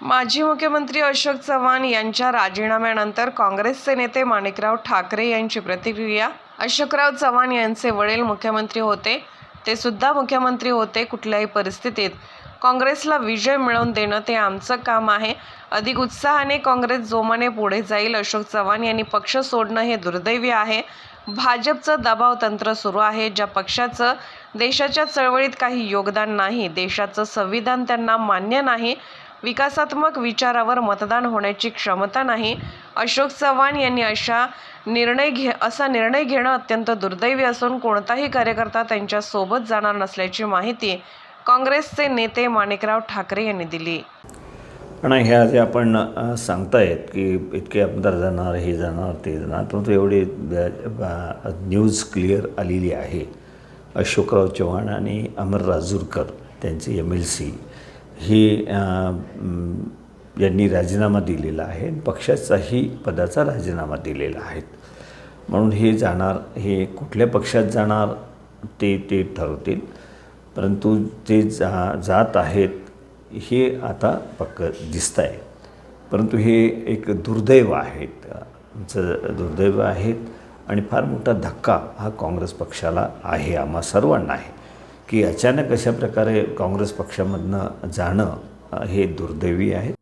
माजी मुख्यमंत्री अशोक चव्हाण यांच्या राजीनाम्यानंतर काँग्रेसचे नेते माणिकराव ठाकरे यांची प्रतिक्रिया. अशोकराव चव्हाण यांचे वडील मुख्यमंत्री होते ते सुद्धा मुख्यमंत्री होते कुठल्याही परिस्थितीत. काँग्रेसला विजय मिळवून देणं ते आमचं काम आहे. अधिक उत्साहाने काँग्रेस जोमाने पुढे जाईल अशोक चव्हाण यांनी पक्ष सोडणं हे दुर्दैवी आहे. भाजपचं दबाव तंत्र सुरू आहे ज्या पक्षाचं देशाच्या चळवळीत काही योगदान नाही देशाचं संविधान त्यांना मान्य नाही. विकासात्मक विचारावर मतदान होण्याची क्षमता नाही. अशोक चव्हाण यांनी अशा निर्णय घे असा निर्णय घेणं अत्यंत दुर्दैवी असून कोणताही कार्यकर्ता त्यांच्यासोबत जाणार नसल्याची माहिती काँग्रेसचे नेते माणिकराव ठाकरे यांनी दिली. आणि ह्या जे आपण सांगतायत की इतके आमदार जाणार हे जाणार ते जाणार परंतु एवढी न्यूज क्लिअर आलेली आहे. अशोकराव चव्हाण आणि अमर राजूरकर त्यांचे एम एल सी हे यांनी राजीनामा दिलेला आहे. पक्षाचाही पदाचा राजीनामा दिलेला आहे. म्हणून हे जाणार हे कुठल्या पक्षात जाणार ते ते ठरवतील. परंतु ते जा जात आहेत हे आता पक्क दिसत आहे परंतु हे एक दुर्दैव आहेत. आमचं दुर्दैव आहेत. आणि फार मोठा धक्का हा काँग्रेस पक्षाला आहे. आम्हा सर्वांना आहे. की अचानक अशा प्रकारे काँग्रेस पक्षामधनं जाणं हे दुर्दैवी आहे.